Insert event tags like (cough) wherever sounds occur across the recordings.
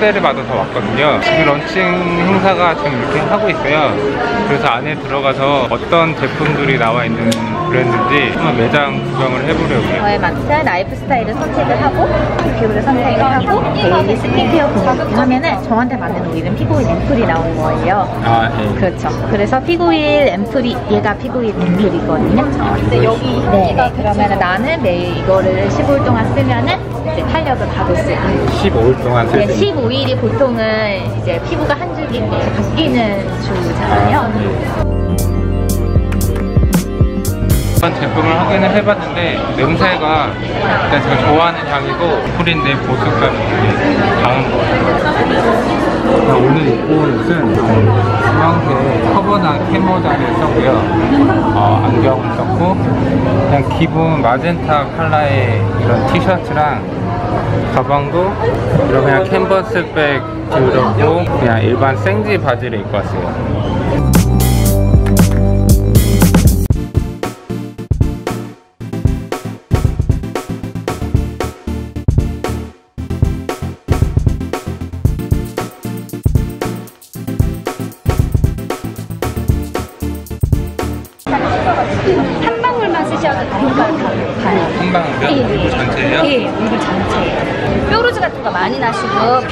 초대를 받아서 왔거든요. 그 런칭 행사가 지금 이렇게 하고 있어요. 그래서 안에 들어가서 어떤 제품들이 나와 있는 브 랜드인지 한번 매장 구경을 해보려고요. 저에 맞춘 라이프 스타일을 선택을 하고 뷰를 선택을 하고 데일리 스킨케어 공유 하면은 저한테 맞는 오일은 피부오일 앰플이 나온 거예요. 아, 예. 그렇죠. 그래서 피부오일 앰플이 얘가 피부오일 앰플이거든요. 근데 여기 네, 네. 그러면 나는 매일 이거를 15일 동안 쓰면은 이제 탄력을 받을 수 있는. 15일 동안 쓸 네, 수 있는 15일이 보통은 이제 피부가 한 줄기 바뀌는 주잖아요. 이번 제품을 확인을 해봤는데 냄새가 일단 제가 좋아하는 향이고 풀인데 보습감이 되게 강한 것 같아요. 오늘 입고 온 옷은 주황색 커버나 캐모다를 썼고요. 어, 안경을 썼고 그냥 기본 마젠타 컬러의 이런 티셔츠랑 가방도 이런 그냥 캔버스백 들었고 그냥 일반 생지 바지를 입고 왔어요.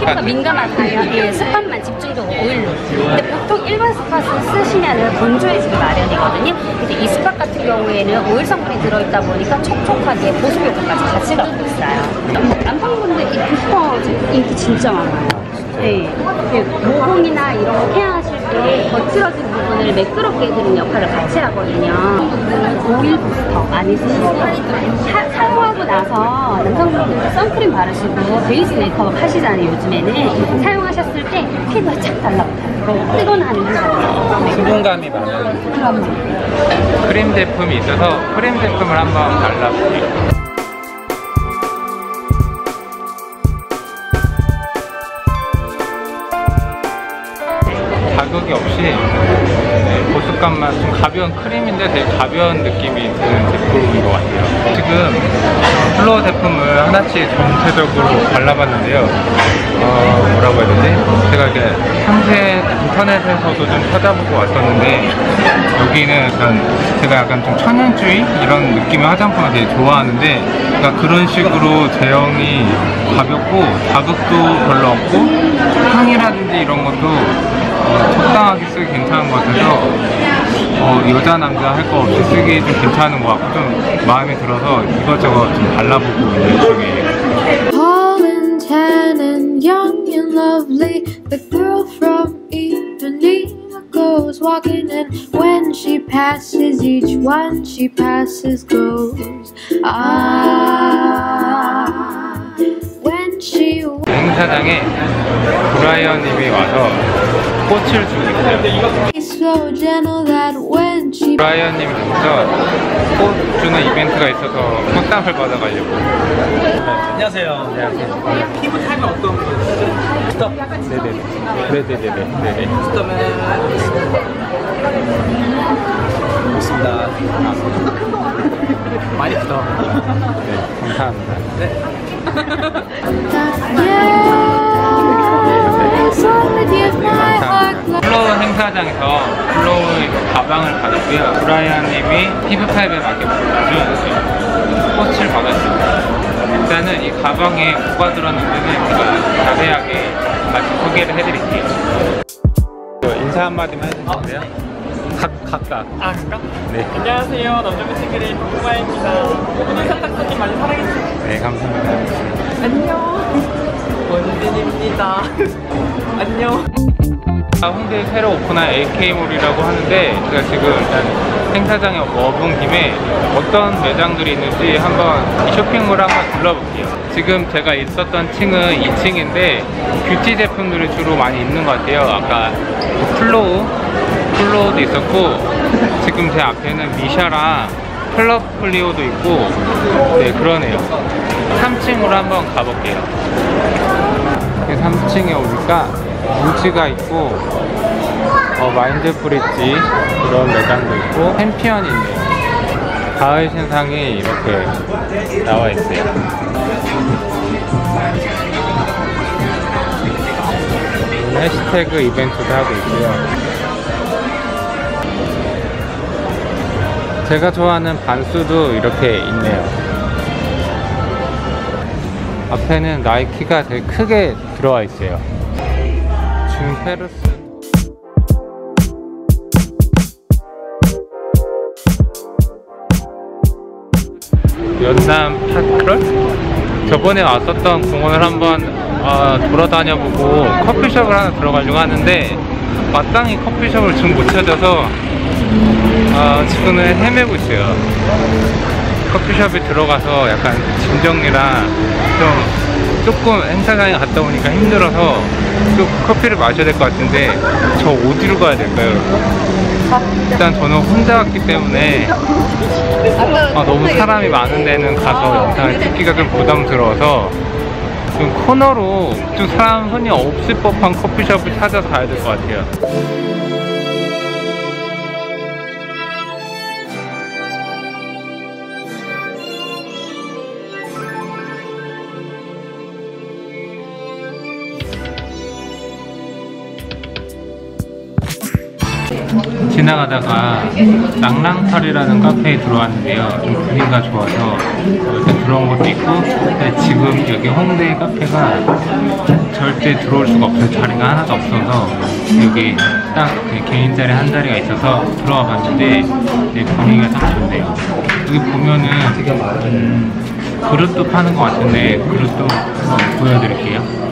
피부가 민감하세요. 예, 스팟만 집중적으로 오일로. 근데 보통 일반 스팟을 쓰시면 건조해지기 마련이거든요. 근데 이 스팟 같은 경우에는 오일 성분이 들어있다 보니까 촉촉하게 보습 효과까지 같이 갖고 있어요. 남성분들 이 부스터 인기 진짜 많아요. 네. 모공이나 이런 거 케어하실 때 거칠어진 부분을 매끄럽게 해주는 역할을 같이 하거든요. 오일 부스터 많이 쓰시고 사, 사용하고 나서 남성분들 선크림 바르시고 베이스 메이크업 하시잖아요 요즘에는 사용하셨을 때 피부가 착 달라붙어요. 뜨거나는. 수분감이 많은 그럼요. 크림 제품이 있어서 크림 제품을 한번 발라볼게요. 자극이 없이 네, 보습감만 좀 가벼운 크림인데 되게 가벼운 느낌이 드는 제품인 것 같아요. 지금 플로어 제품을 하나씩 전체적으로 발라봤는데요. 어, 뭐라고 해야 되지? 제가 이렇게 상세 인터넷에서도 좀 찾아보고 왔었는데 여기는 약간 제가 약간 좀 천연주의 이런 느낌의 화장품을 되게 좋아하는데 그러니까 그런 식으로 제형이 가볍고 자극도 별로 없고 향이라든지 이런 것도 어, 적당하게 쓰기 괜찮은 것 같아서 어, 여자 남자 할 거 없이 쓰기 좀 괜찮은 것 같고 좀 마음에 들어서 이것저것 좀 발라보고 있는 중이에요. Goes walking, and when she passes, each one she passes goes. Ah, when she 행사장에 브라이언님이 와서 꽃을 주고 있어요. when she 브라이언님께서 꽃 주는 이벤트가 있어서 꽃다발 받아가려고. 안녕하세요. 안녕하세요. 피부 타입은 어떤 분이세요? 스톱. 네네네. 네네네네. 네네. 스톱은 좋습니다. 많이 스톱. 네, 감사합니다. yes, (laughs) 행사장에서 플로우 가방을 받았고요. 브라이언님이 피부 타입에 맞게 골라준 꽃을 받았습니다. 일단은 이 가방에 뭐가 들었는지는 제가 자세하게 다시 소개를 해드릴게요. 인사 한마디만 해주세요. 각, 각각. 아, 그까? 네. 안녕하세요. 남자분 친구의 박구마입니다. 오늘 사탕손님 많이 사랑해주세요. 네, 감사합니다. 안녕. (laughs) 원빈입니다. (laughs) 안녕. 아, 홍대에 새로 오픈한 AK몰이라고 하는데 제가 지금 일단 행사장에 와본 김에 어떤 매장들이 있는지 한번 이 쇼핑몰 한번 둘러볼게요. 지금 제가 있었던 층은 2층인데 뷰티 제품들이 주로 많이 있는 것 같아요. 아까 뭐 플로우, 플로우도 있었고 지금 제 앞에는 미샤랑 클럽 플리오도 있고 네 그러네요. 3층으로 한번 가볼게요. 3층에 오니까 무지가 있고 어, 마인드 브릿지 그런 매장도 있고 챔피언이 있네요 가을 신상이 이렇게 나와 있어요. 해시태그 이벤트도 하고 있고요. 제가 좋아하는 반수도 이렇게 있네요. 앞에는 나이키가 되게 크게 들어와 있어요. 준 페르스. 연남 파크럴? 저번에 왔었던 공원을 한번 어, 돌아다녀보고 커피숍을 하나 들어가려고 하는데 마땅히 커피숍을 지금 못 찾아서 어, 지금은 헤매고 있어요. 커피숍에 들어가서 약간 짐 정리랑 좀 조금 행사장에 갔다 오니까 힘들어서 또 커피를 마셔야 될 것 같은데 저 어디로 가야 될까요? 일단 저는 혼자 왔기 때문에 아, 너무 사람이 많은 데는 가서 영상을 찍기가 좀 부담스러워서 좀 코너로 좀 사람 손이 없을 법한 커피숍을 찾아서 가야 될 것 같아요. 지나가다가 낭랑탈이라는 카페에 들어왔는데요. 좀 분위기가 좋아서 일단 들어온 것도 있고 지금 여기 홍대 카페가 절대 들어올 수가 없어요. 자리가 하나도 없어서 여기 딱그 개인 자리 한 자리가 있어서 들어와 봤는데 네, 분위기가 참 좋네요. 여기 보면은 음, 그릇도 파는 것 같은데 그릇도 한번 보여드릴게요.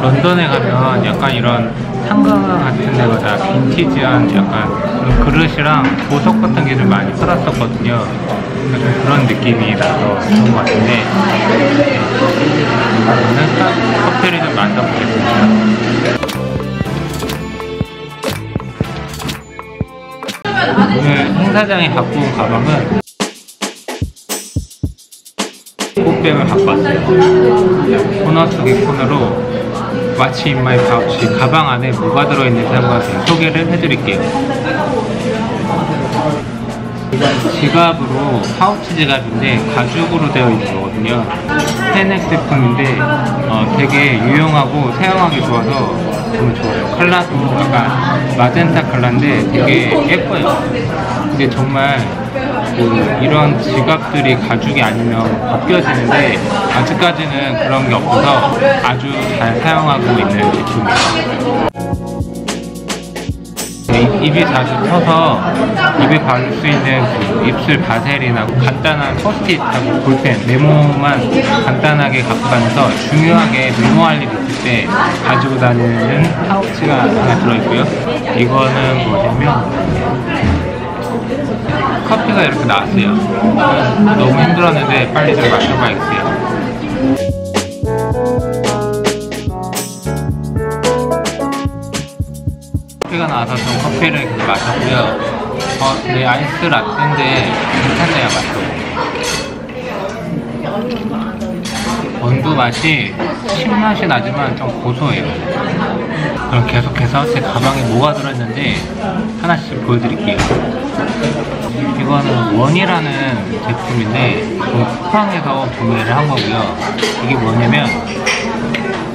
런던에 가면 약간 이런 상가 같은 데마다 빈티지한 약간 그릇이랑 보석 같은 게 좀 많이 팔았었거든요. 그러니까 좀 그런 느낌이 나서 좋은 것 같은데 오늘 딱 커피를 좀 만들어보겠습니다. 오늘 행사장에 갖고 온 가방은 꽃뱀을 갖고 왔어요. 속의 코너로 마치 인마이 파우치 가방 안에 뭐가 들어있는지 한번 소개를 해드릴게요. 지갑으로 파우치 지갑인데 가죽으로 되어 있는 거거든요. 스테넥 제품인데 어, 되게 유용하고 사용하기 좋아서 정말 좋아요. 컬러도 약간 마젠타 컬러인데 되게 예뻐요. 근데 정말 그 이런 지갑들이 가죽이 아니면 벗겨지는데 아직까지는 그런 게 없어서 아주 잘 사용하고 있는 제품이에요. 네, 입이 자주 터서 입에 바를 수 있는 그 입술 바셀이나 간단한 포스트잇하고 볼펜, 메모만 간단하게 갖고 다녀서 중요하게 메모할 일 있을 때 가지고 다니는 파우치가 하나 들어있고요. 이거는 뭐냐면 커피가 이렇게 나왔어요. 너무 힘들었는데 빨리 좀 마셔봐야겠어요. 커피가 나와서 좀 커피를 마셨고요. 어, 네, 아이스 라떼인데 괜찮네요, 맛도. 원두 맛이 신맛이 나지만 좀 고소해요. 그럼 계속해서 제 가방에 뭐가 들어있는지 하나씩 보여드릴게요. 이거는 원이라는 제품인데 그 쿠팡에서 구매를 한 거고요. 이게 뭐냐면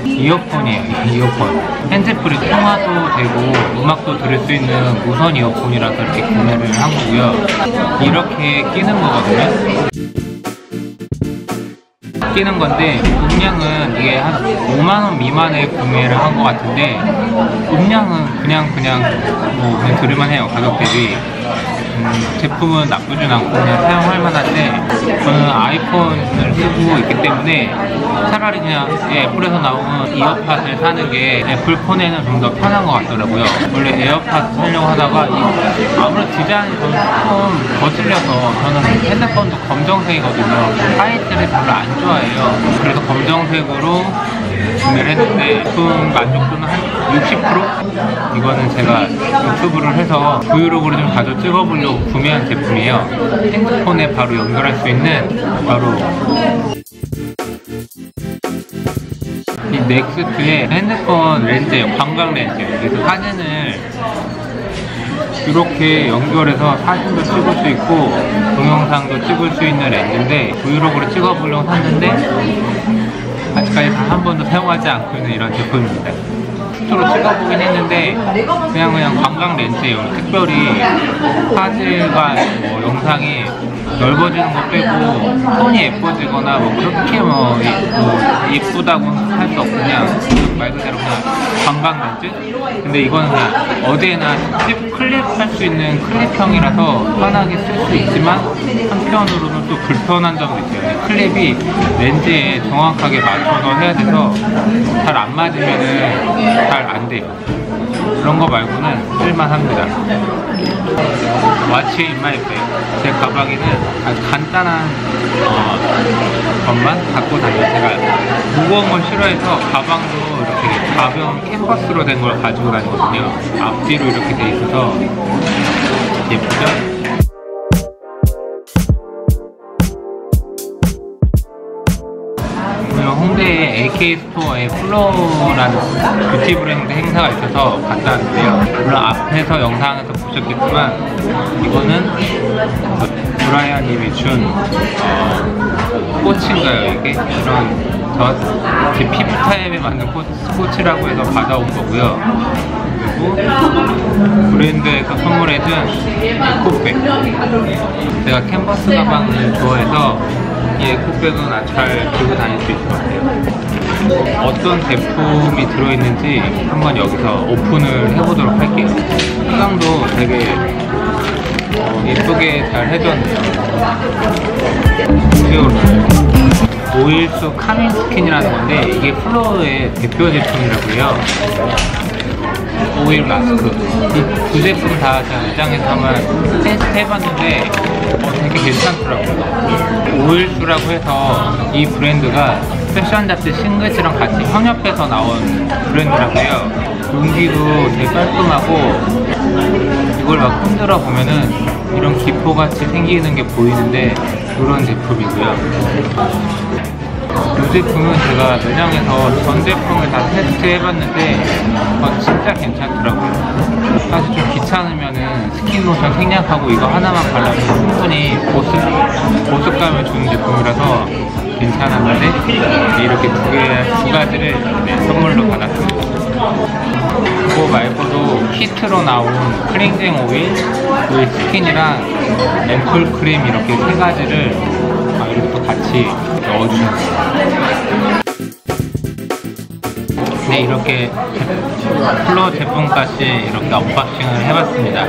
이어폰이에요. 이어폰. 핸즈프리 통화도 되고 음악도 들을 수 있는 무선 이어폰이라서 이렇게 구매를 한 거고요. 이렇게 끼는 거거든요. 끼는 건데 음량은 이게 한 5만원 미만에 구매를 한 것 같은데 음량은 그냥 그냥 뭐 그냥 들을만 해요 가격 대비 음, 제품은 나쁘진 않고 그냥 사용할 만한데 저는 아이폰을 쓰고 있기 때문에 차라리 그냥 애플에서 나온 이어팟을 사는 게 애플 폰에는 좀 더 편한 것 같더라고요. 원래 에어팟 쓰려고 하다가 이- 아무래도 디자인이 좀 조금 거슬려서 저는 핸드폰도 검정색이거든요. 화이트를 별로 안 좋아해요. 그래서 검정색으로 구매를 했는데 제품 만족도는 한 60%? 이거는 제가 유튜브를 해서 브이로그를 좀 자주 찍어보려고 구매한 제품이에요. 핸드폰에 바로 연결할 수 있는 바로 이 넥스트의 핸드폰 렌즈예요. 광각 렌즈. 그래서 사진을 이렇게 연결해서 사진도 찍을 수 있고 동영상도 찍을 수 있는 렌즈인데 브이로그를 찍어보려고 샀는데 아직까지 단 한 번도 사용하지 않고 있는 이런 제품입니다. 슈트로 찍어보긴 했는데 그냥 그냥 관광 렌즈예요. 특별히 사진과 뭐 영상이 넓어지는 거 빼고 톤이 예뻐지거나 뭐 그렇게 뭐, 예- 뭐 예쁘다고 할 수 없고 그냥 말 그대로 그냥 관광 렌즈? 근데 그냥 어디에나 찝 클립할 수 있는 클립형이라서 편하게 쓸 수 있지만 한편으로는 또 불편한 점도 있어요. 클립이 렌즈에 정확하게 맞춰서 해야 돼서 잘 안 맞으면 은 잘 안 돼요. 그런 거 말고는 쓸만합니다. 와치 인 마이 백. 제 가방에는 아주 간단한 어, 것만 갖고 다녀요. 제가 무거운 걸 싫어해서 가방도 이렇게 가벼운 캔버스로 된 걸 가지고 다니거든요. 앞뒤로 이렇게 돼 있어서 예쁘죠? 홍대에 AK 스토어에 플로라는 뷰티 브랜드 행사가 있어서 갔다 왔는데요. 물론 앞에서 영상에서 보셨겠지만 이거는 그 브라이언님이 준 어, 꽃인가요 이게? 이런 저제 피부 타입에 맞는 꽃, 꽃이라고 해서 받아온 거고요. 그리고 브랜드에서 선물해준 에코백. 제가 캔버스 가방을 좋아해서 이 에코백은 아주 잘 들고 다닐 수 있을 것 같아요. 어떤 제품이 들어있는지 한번 여기서 오픈을 해보도록 할게요. 포장도 되게 어, 예쁘게 잘 해줬네요. 오일수 카밍 스킨이라는 건데 이게 플로어의 대표 제품이라고 해요. 오일 마스크 이 두 제품 다 제가 매장에서 한번 테스트 해봤는데 어, 되게 괜찮더라고요 오일수라고 해서 이 브랜드가 패션 잡지 싱글즈랑 같이 협력해서 나온 브랜드라고 해요 용기도 되게 깔끔하고 이걸 막 흔들어 보면은 이런 기포같이 생기는 게 보이는데 이런 제품이고요 이 제품은 제가 매장에서 전 제품을 다 테스트 해봤는데 어, 진짜 괜찮더라고요. 사실 좀 귀찮으면은 스킨로션 생략하고 이거 하나만 발라도 충분히 보습, 보습감을 주는 제품이라서 괜찮았는데 이렇게 두 개, 두 가지를 네, 선물로 받았습니다. 그거 말고도 키트로 나온 클렌징 오일, 오일 스킨이랑 앰플 크림 이렇게 세 가지를 아, 이렇게 또 같이 넣어주셨어요. 네, 이렇게 플로 제품까지 이렇게 언박싱을 해봤습니다.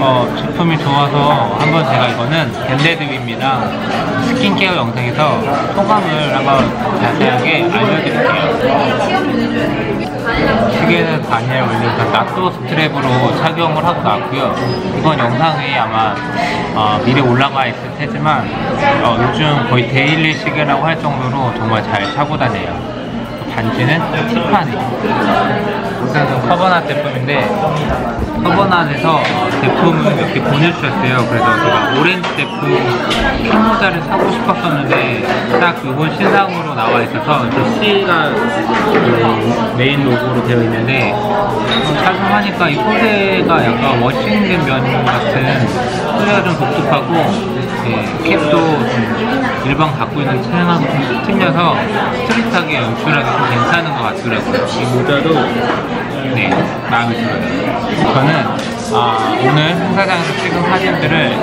어, 제품이 좋아서 한번 제가 이거는 밴데드입니다. 스킨케어 영상에서 소감을 한번 자세하게 알려드릴게요. 시계는 다니엘 윌리엄슨 나또 스트랩으로 착용을 하고 나왔고요. 이번 영상이 아마 어, 미리 올라가 있을 테지만 어, 요즘 거의 데일리 시계라고 할 정도로 정말 잘 차고 다녀요. 반지는 티파니. 일단은 커버낫 제품인데 커버낫에서 제품을 이렇게 보내주셨어요. 그래서 제가 오렌지 제품 핀 모자를 사고 싶었었는데 딱 그건 신상으로 나와 있어서 저 C가 그 메인 로고로 되어 있는데 어, 착용하니까 이 소재가 약간 워싱된 면 같은 소재가 좀 독특하고 예, 캡도 좀 일반 갖고 있는 체형하고 좀 틀려서 스트릿하게 연출하기 좀 괜찮은 것 같더라고요. 이 모자도 네 마음에 들어요. 저는 아, 오늘 행사장에서 찍은 사진들을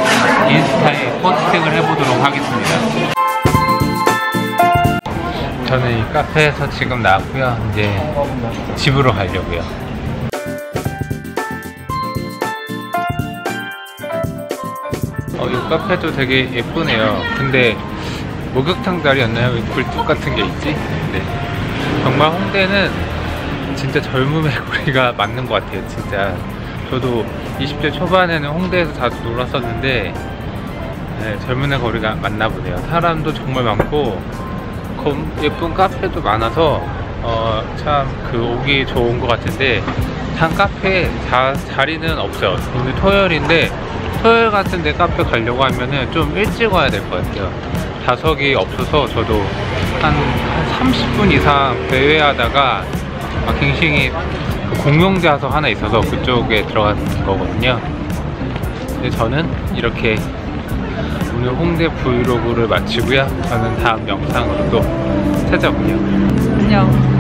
인스타에 포스팅을 해보도록 하겠습니다. 저는 이 카페에서 지금 나왔고요. 이제 집으로 가려고요. 어, 이 카페도 되게 예쁘네요. 근데 목욕탕 자리였나요? 왜 굴뚝 같은 게 있지? 네. 정말 홍대는 진짜 젊음의 (laughs) 거리가 맞는 것 같아요. 진짜 저도 20대 초반에는 홍대에서 자주 놀았었는데 네, 젊은의 거리가 맞나 보네요. 사람도 정말 많고 검- 예쁜 카페도 많아서 어, 참 그 오기 좋은 것 같은데 단 카페 자, 자리는 없어요. 오늘 토요일인데 토요일 같은데 카페 가려고 하면은 좀 일찍 와야 될 것 같아요. 좌석이 없어서 저도 한, 한 30분 이상 배회하다가 그 공용 좌석 하나 있어서 그쪽에 들어간 거거든요. 근데 저는 이렇게 오늘 홍대 브이로그를 마치고요. 저는 다음 영상으로 또 찾아올게요. 안녕.